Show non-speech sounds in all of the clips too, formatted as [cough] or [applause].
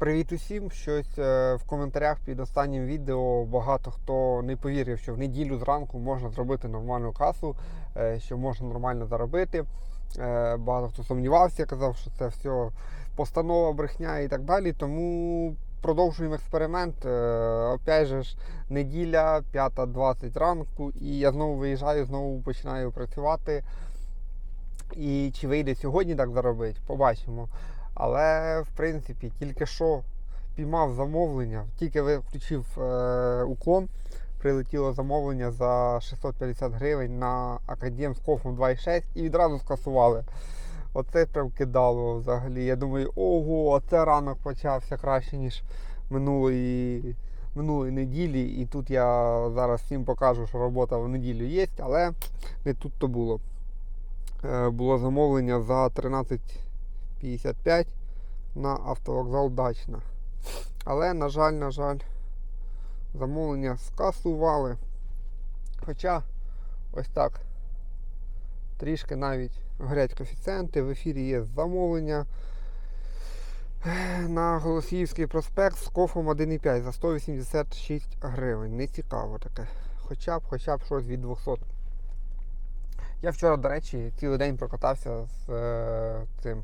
Привіт усім! Щось е, в коментарях під останнім відео багато хто не повірив, що в неділю зранку можна зробити нормальну касу, е, що можна нормально заробити. Е, Багато хто сумнівався, казав, що це все постанова, брехня і так далі. Тому продовжуємо експеримент. Опять же ж, неділя, 5.20 ранку, і я знову виїжджаю, знову починаю працювати. І чи вийде сьогодні так заробити, побачимо. Але в принципі тільки що піймав замовлення, тільки ви включив е, уклон, прилетіло замовлення за 650 гривень на академ з кофом 2,6 і відразу скасували. Оце прям кидало взагалі. Я думаю, ого, оце ранок почався краще, ніж минулої, минулої неділі. І тут я зараз всім покажу, що робота в неділю є, але не тут то було. Е, було замовлення за 13,55 на автовокзал Дачна. Але, на жаль, на жаль, замовлення скасували. Хоча ось так трішки навіть горять коефіцієнти, в ефірі є замовлення на Голосіївський проспект з кофом 1,5 за 186 гривень. Не цікаво таке. Хоча б, хоча б щось від 200. Я вчора, до речі, цілий день прокатався з е, цим.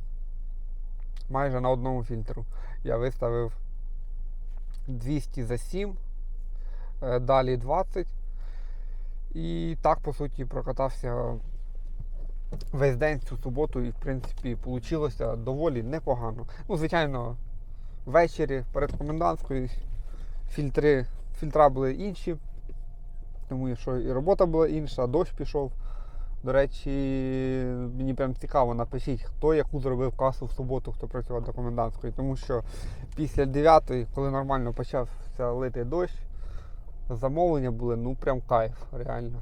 Майже на одному фільтру. Я виставив 200 за 7, е, далі 20. І так, по суті, прокатався весь день цю суботу, і, в принципі, вийшло доволі непогано. Ну, звичайно, ввечері перед комендантською фільтри, фільтра були інші, тому що і робота була інша, дощ пішов. До речі, мені прям цікаво, напишіть, хто яку зробив касу в суботу, хто працював до комендантської. Тому що після 9-ї, коли нормально почався лити дощ, замовлення були ну прям кайф, реально.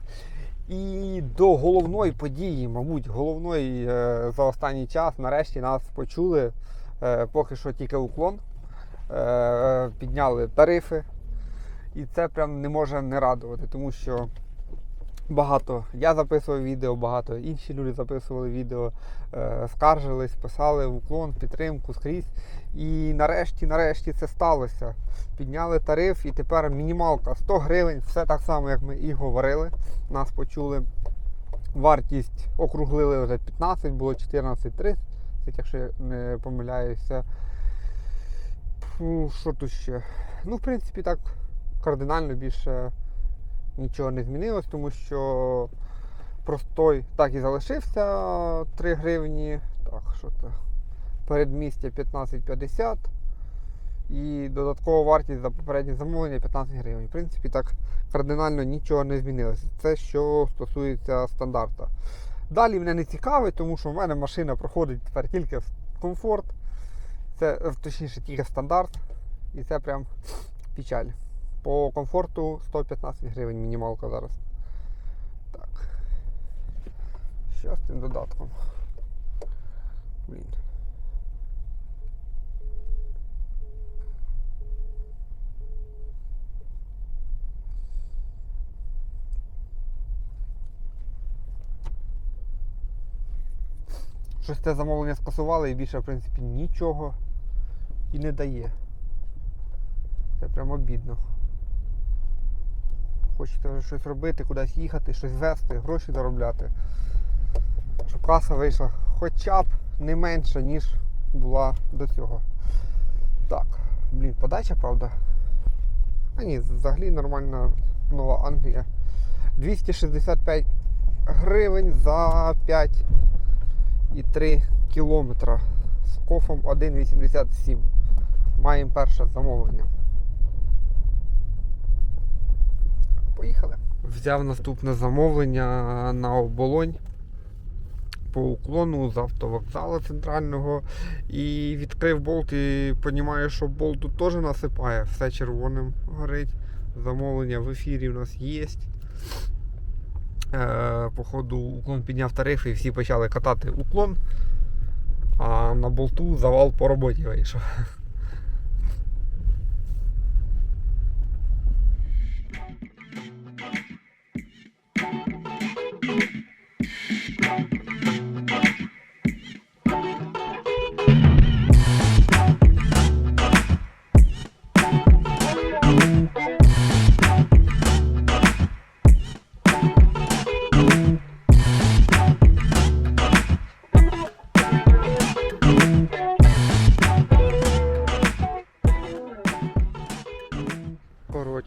І до головної події, мабуть, головної е, за останній час, нарешті нас почули. Е, поки що тільки уклон. Е, підняли тарифи. І це прям не може не радувати, тому що. Багато я записував відео, багато інші люди записували відео, е, скаржились, писали в уклон, підтримку скрізь. І нарешті, нарешті це сталося. Підняли тариф і тепер мінімалка 100 гривень, все так само, як ми і говорили. Нас почули. Вартість округлили вже 15, було 14,30, якщо я не помиляюся. Фу, Що тут ще? Ну, в принципі, так кардинально більше нічого не змінилось, тому що простой так і залишився 3 гривні. Так, що це? Передмістя 15,50 і додаткова вартість за попереднє замовлення 15 гривень. В принципі, так кардинально нічого не змінилося. Це що стосується стандарта. Далі мене не цікавить, тому що в мене машина проходить тепер тільки в комфорт. Це точніше тільки стандарт. І це прям печаль. По комфорту 115 гривень мінімалка зараз. Так. Що з цим додатком? Блін. Щось це замовлення скасували і більше, в принципі, нічого і не дає. Це прям обідно. Хочете вже щось робити, кудись їхати, щось вести, гроші заробляти. Щоб каса вийшла хоча б не менше, ніж була до цього. Так, блін, подача, правда? А ні, взагалі нормальна нова Англія. 265 гривень за 5,3 кілометра з кофом 1,87. Маємо перше замовлення. Поїхали. Взяв наступне замовлення на оболонь по уклону з автовокзалу центрального і відкрив болт і розумію, що болт тут теж насипає, все червоним горить. Замовлення в ефірі у нас є. Е, походу уклон підняв тарифи і всі почали катати уклон, а на болту завал по роботі вийшов.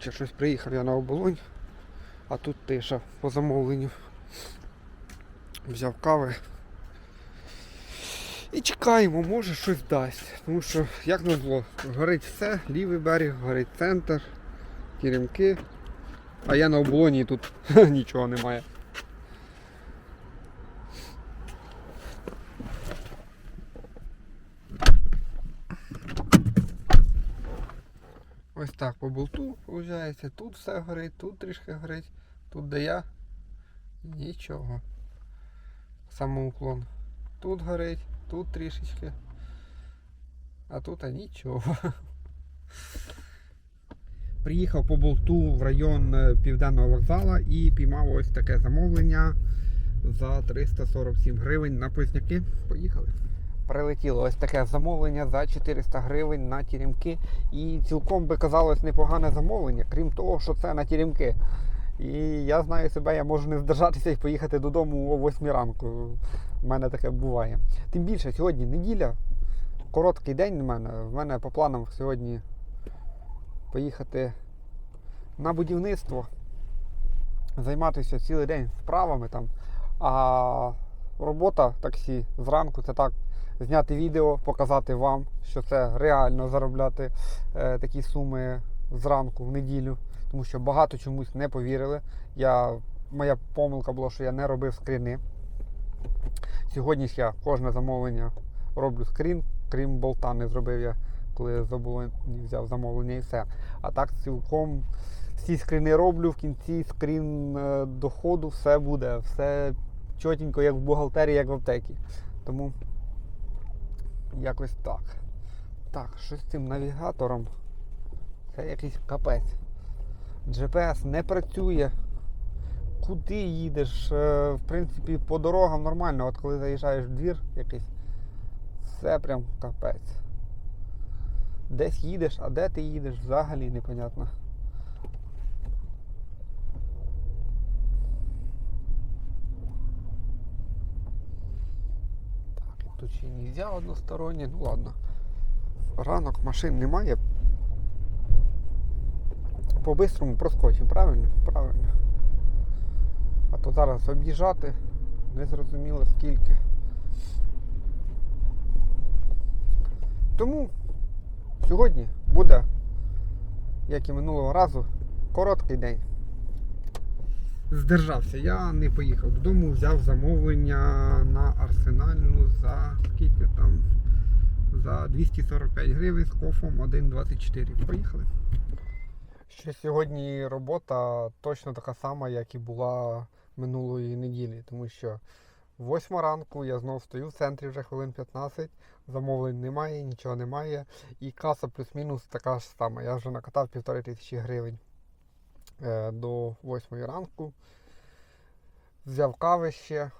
Коротше, щось приїхав я на оболонь, а тут тиша по замовленню. Взяв кави. І чекаємо, може щось дасть. Тому що, як назло, горить все, лівий берег, горить центр, теремки. А я на оболоні і тут [laughs] нічого немає. Ось так по болту, виходить, тут все горить, тут трішки горить, тут де я нічого. Самоуклон. Тут горить, тут трішечки. А тут а нічого. [laughs] Приїхав по болту в район е, Південного вокзала і піймав ось таке замовлення за 347 гривень на позняки. Поїхали. Прилетіло ось таке замовлення за 400 гривень на тірімки. І цілком би казалось непогане замовлення, крім того, що це на тірімки. І я знаю себе, я можу не здержатися і поїхати додому о 8 ранку. У мене таке буває. Тим більше сьогодні неділя, короткий день в мене. В мене по планам сьогодні поїхати на будівництво, займатися цілий день справами там. А робота таксі зранку це так. Зняти відео, показати вам, що це реально заробляти е, такі суми зранку в неділю, тому що багато чомусь не повірили. Я, моя помилка була, що я не робив скріни. Сьогодні ж я кожне замовлення роблю скрін, крім болта не зробив я, коли забув, взяв замовлення і все. А так цілком всі скріни роблю, в кінці скрін е, доходу, все буде, все чотенько, як в бухгалтерії, як в аптекі. Тому якось так. Так, що з цим навігатором? Це якийсь капець. GPS не працює. Куди їдеш? Е, В принципі, по дорогам нормально, от коли заїжджаєш в двір якийсь, це прям капець. Десь їдеш, а де ти їдеш, взагалі непонятно. Тут ще не можна одностороннє, ну ладно. Ранок машин немає. По-бистрому проскочимо, правильно? Правильно. А то зараз об'їжджати не зрозуміло скільки. Тому сьогодні буде, як і минулого разу, короткий день. Здержався, я не поїхав додому, взяв замовлення на арсенальну за скільки там? За 245 гривень з кофом 1,24. Поїхали. Що сьогодні робота точно така сама, як і була минулої неділі, тому що 8 ранку я знов стою в центрі вже хвилин 15, замовлень немає, нічого немає. І каса плюс-мінус така ж сама. Я вже накатав півтори тисячі гривень до 8 ранку. Взяв кави ще,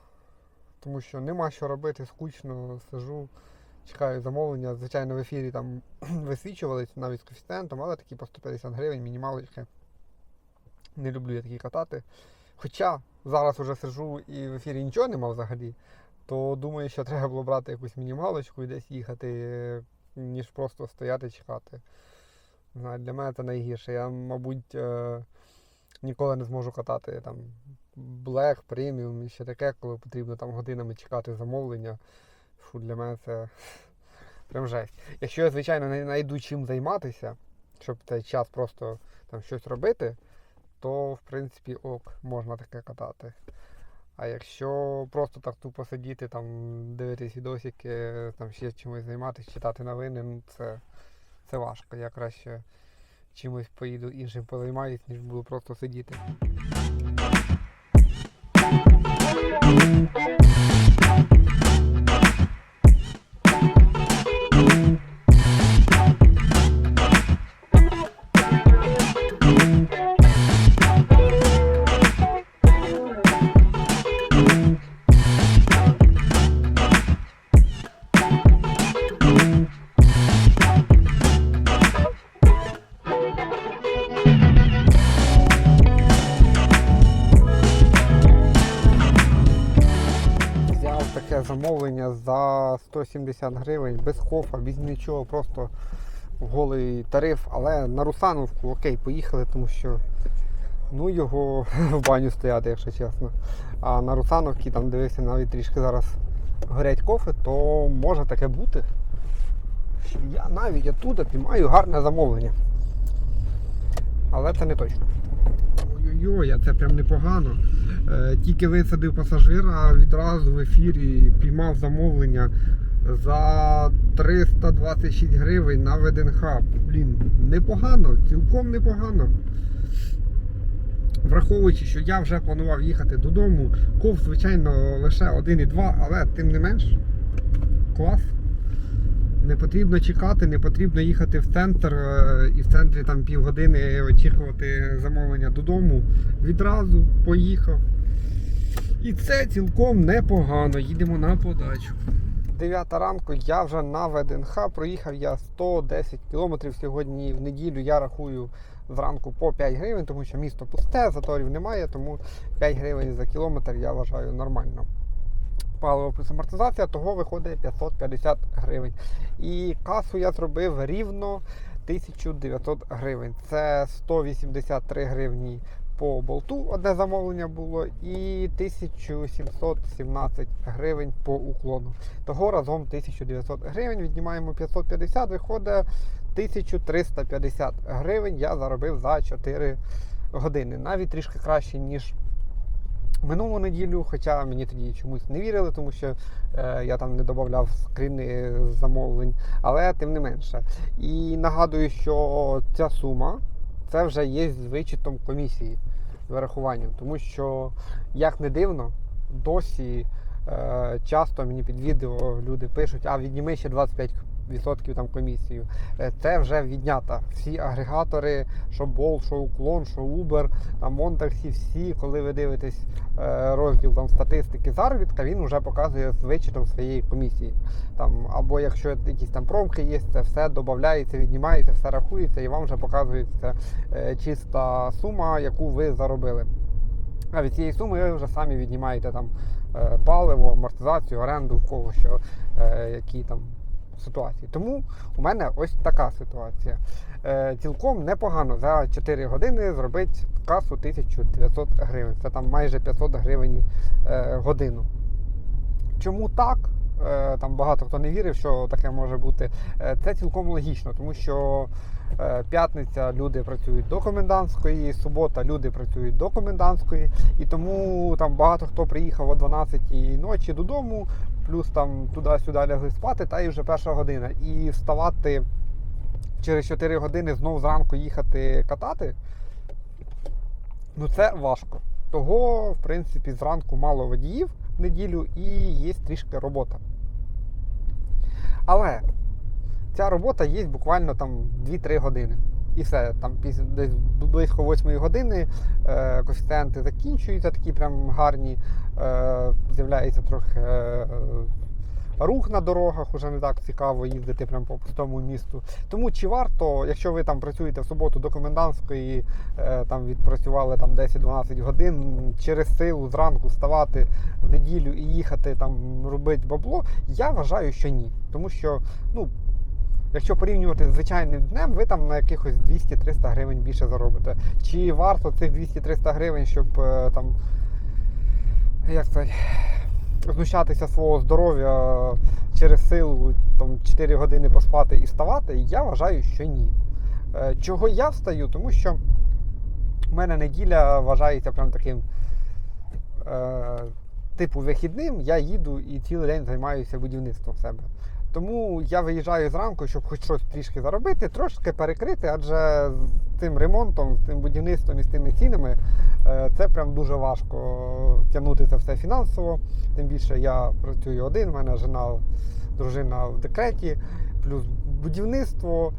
тому що нема що робити, скучно сижу. Чекаю замовлення. Звичайно, в ефірі там [clears throat] висвічувались навіть з коефіцієнтом, але такі по 150 гривень, мінімалочки. Не люблю я такі катати. Хоча зараз вже сижу і в ефірі нічого нема взагалі, то думаю, що [laughs] треба було брати якусь мінімалочку і десь їхати, ніж просто стояти чекати. Для мене це найгірше. Я, мабуть, е, ніколи не зможу катати там Black, Premium і ще таке, коли потрібно там годинами чекати замовлення. Фу, для мене це [laughs] прям жесть. Якщо я, звичайно, не знайду чим займатися, щоб цей час просто там щось робити, то в принципі ок, можна таке катати. А якщо просто так тупо сидіти, там, дивитись відосики, там ще чимось займатися, читати новини, ну це, це важко. Я краще чимось поїду іншим позаймаюсь, ніж буду просто сидіти. Замовлення за 170 гривень, без кофа, без нічого, просто голий тариф, але на Русановку окей, поїхали, тому що ну його [laughs] в баню стояти, якщо чесно. А на Русановці там дивився навіть трішки зараз горять кофе, то може таке бути. Що я навіть оттуда піймаю гарне замовлення. Але це не точно. Ой-ой-ой, а це прям непогано. Е, Тільки висадив пасажира, відразу в ефірі піймав замовлення за 326 гривень на ВДНХ. Блін, непогано, цілком непогано. Враховуючи, що я вже планував їхати додому, ков, звичайно, лише 1,2, але тим не менш, клас. Не потрібно чекати, не потрібно їхати в центр е, і в центрі там півгодини очікувати замовлення додому. Відразу поїхав. І це цілком непогано. Їдемо на подачу. 9 ранку я вже на ВДНХ проїхав я 110 кілометрів сьогодні в неділю. Я рахую зранку по 5 гривень, тому що місто пусте, заторів немає, тому 5 гривень за кілометр я вважаю нормально. Паливо плюс амортизація, того виходить 550 гривень. І касу я зробив рівно 1900 гривень. Це 183 гривні по болту одне замовлення було, і 1717 гривень по уклону. Того разом 1900 гривень. Віднімаємо 550, виходить 1350 гривень. Я заробив за 4 години. Навіть трішки краще, ніж минулу неділю, хоча мені тоді чомусь не вірили, тому що е, я там не додавав скріни замовлень, але тим не менше. І нагадую, що ця сума це вже є з вичетом комісії з вирахуванням, тому що, як не дивно, досі е, часто мені під відео люди пишуть, а відніми ще 25 відсотків там комісію. Е, Це вже віднята. Всі агрегатори, що Bolt, що Уклон, що Uber, там Монтаксі, всі, коли ви дивитесь е, розділ там статистики заробітка, він вже показує з вичетом своєї комісії. Там, або якщо якісь там промки є, це все додається, віднімається, все рахується і вам вже показується е, чиста сума, яку ви заробили. А від цієї суми ви вже самі віднімаєте там паливо, амортизацію, оренду, в кого що, які там ситуації. Тому у мене ось така ситуація. Е, цілком непогано за 4 години зробити касу 1900 гривень. Це там майже 500 гривень е, годину. Чому так? Е, Там багато хто не вірив, що таке може бути. Е, Це цілком логічно, тому що е, п'ятниця люди працюють до комендантської, субота люди працюють до комендантської, і тому там багато хто приїхав о 12 ночі додому, плюс там туди-сюди лягли спати, та і вже перша година. І вставати через 4 години знову зранку їхати катати. Ну це важко. Того, в принципі, зранку мало водіїв в неділю і є трішки робота. Але ця робота є буквально там 2-3 години. І все, там десь близько 8 години е, коефіцієнти закінчуються, такі прям гарні, е, з'являється трохи е, рух на дорогах, уже не так цікаво їздити прям по пустому місту. Тому чи варто, якщо ви там працюєте в суботу до комендантської, е, там відпрацювали там 10-12 годин, через силу зранку вставати в неділю і їхати там робити бабло, я вважаю, що ні. Тому що, ну. Якщо порівнювати з звичайним днем, ви там на якихось 200-300 гривень більше заробите. Чи варто цих 200-300 гривень, щоб е, там як це, знущатися свого здоров'я через силу там, 4 години поспати і вставати, я вважаю, що ні. Е, Чого я встаю? Тому що в мене неділя вважається прям таким е, типу вихідним, я їду і цілий день займаюся будівництвом себе. Тому я виїжджаю зранку, щоб хоч щось трішки заробити, трошки перекрити, адже з цим ремонтом, з цим будівництвом і з тими цінами е, це прям дуже важко тягнути це все фінансово. Тим більше я працюю один, в мене жена, дружина в декреті, плюс будівництво.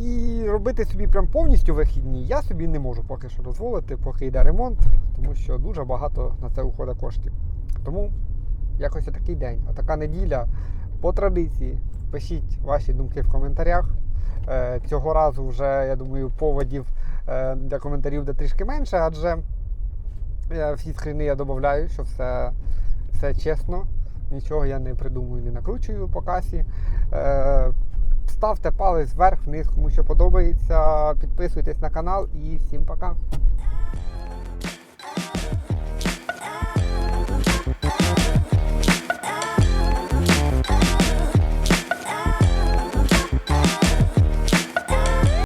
І робити собі прям повністю вихідні я собі не можу поки що дозволити, поки йде ремонт, тому що дуже багато на це уходить коштів. Тому якось такий день, а така неділя. По традиції пишіть ваші думки в коментарях. Е, Цього разу вже, я думаю, поводів е, для коментарів буде трішки менше, адже е, всі скріни я додаю, що все, все чесно. Нічого я не придумую, не накручую по касі. Ставте палець вверх, вниз, кому що подобається. Підписуйтесь на канал і всім пока.